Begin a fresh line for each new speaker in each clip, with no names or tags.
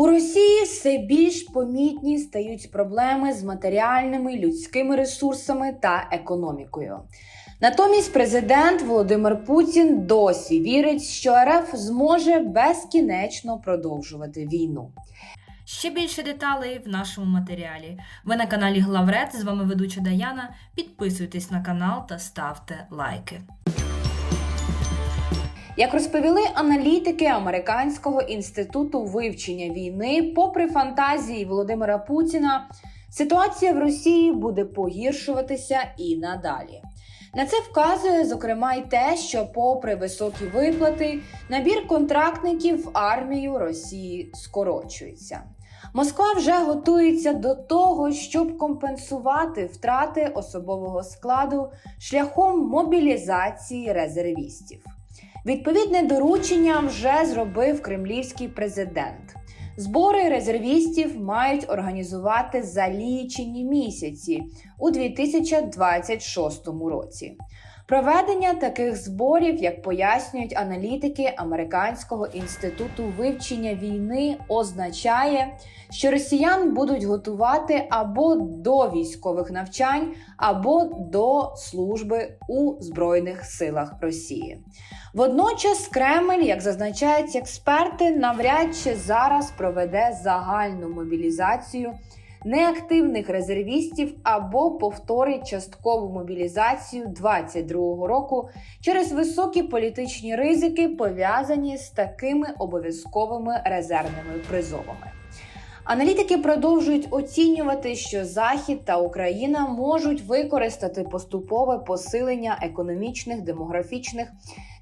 У Росії все більш помітні стають проблеми з матеріальними людськими ресурсами та економікою. Натомість президент Володимир Путін досі вірить, що РФ зможе безкінечно продовжувати війну.
Ще більше деталей в нашому матеріалі. Ви на каналі Главред. З вами ведуча Даяна. Підписуйтесь на канал та ставте лайки.
Як розповіли аналітики Американського інституту вивчення війни, попри фантазії Володимира Путіна, ситуація в Росії буде погіршуватися і надалі. На це вказує зокрема й те, що, попри високі виплати, набір контрактників в армію Росії скорочується. Москва вже готується до того, щоб компенсувати втрати особового складу шляхом мобілізації резервістів. Відповідне доручення вже зробив кремлівський президент. Збори резервістів мають організувати за лічені місяці у 2026 році. Проведення таких зборів, як пояснюють аналітики Американського інституту вивчення війни, означає, що росіян будуть готувати або до військових навчань, або до служби у Збройних силах Росії. Водночас Кремль, як зазначають експерти, навряд чи зараз проведе загальну мобілізацію неактивних резервістів або повторить часткову мобілізацію 2022 року через високі політичні ризики, пов'язані з такими обов'язковими резервними призовами. Аналітики продовжують оцінювати, що Захід та Україна можуть використати поступове посилення економічних, демографічних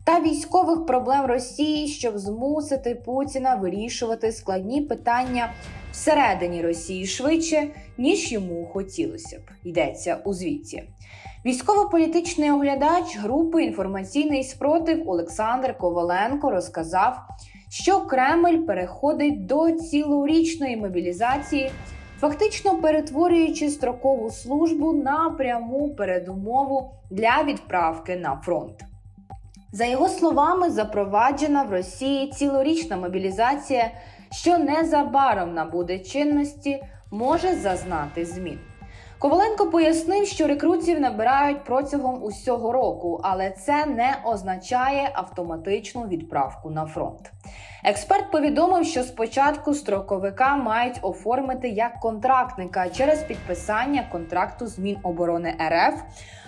та військових проблем Росії, щоб змусити Путіна вирішувати складні питання всередині Росії швидше, ніж йому хотілося б. Йдеться у звіті. Військово-політичний оглядач групи інформаційний спротив Олександр Коваленко розказав, що Кремль переходить до цілорічної мобілізації, фактично перетворюючи строкову службу на пряму передумову для відправки на фронт. За його словами, запроваджена в Росії цілорічна мобілізація, що незабаром набуде чинності, може зазнати змін. Коваленко пояснив, що рекрутів набирають протягом усього року, але це не означає автоматичну відправку на фронт. Експерт повідомив, що спочатку строковика мають оформити як контрактника через підписання контракту з Міноборони РФ.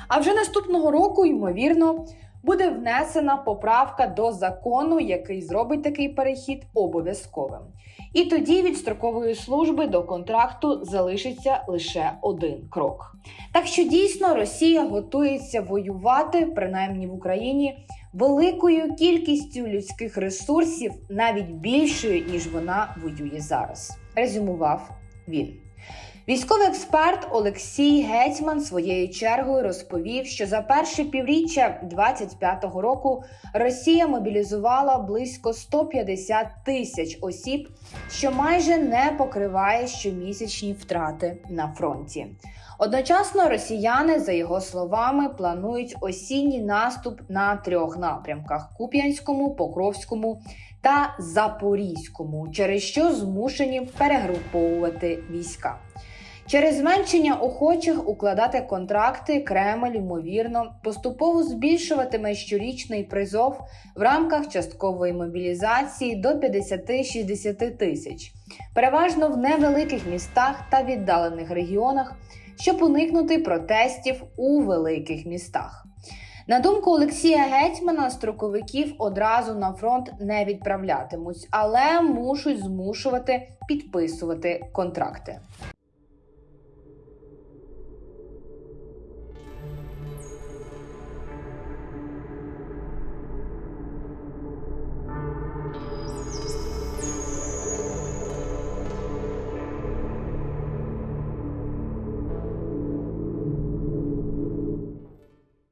А вже наступного року, ймовірно, буде внесена поправка до закону, який зробить такий перехід обов'язковим. І тоді від строкової служби до контракту залишиться лише один крок. Так що дійсно Росія готується воювати, принаймні в Україні, великою кількістю людських ресурсів, навіть більшою, ніж вона воює зараз. Резюмував він. Військовий експерт Олексій Гетьман своєю чергою розповів, що за перше півріччя 25-го року Росія мобілізувала близько 150 тисяч осіб, що майже не покриває щомісячні втрати на фронті. Одночасно росіяни, за його словами, планують осінній наступ на трьох напрямках: Куп'янському, Покровському та Запорізькому, через що змушені перегруповувати війська. Через зменшення охочих укладати контракти Кремль, ймовірно, поступово збільшуватиме щорічний призов в рамках часткової мобілізації до 50-60 тисяч, переважно в невеликих містах та віддалених регіонах, щоб уникнути протестів у великих містах. На думку Олексія Гетьмана, строковиків одразу на фронт не відправлятимуть, але мушуть змушувати підписувати контракти.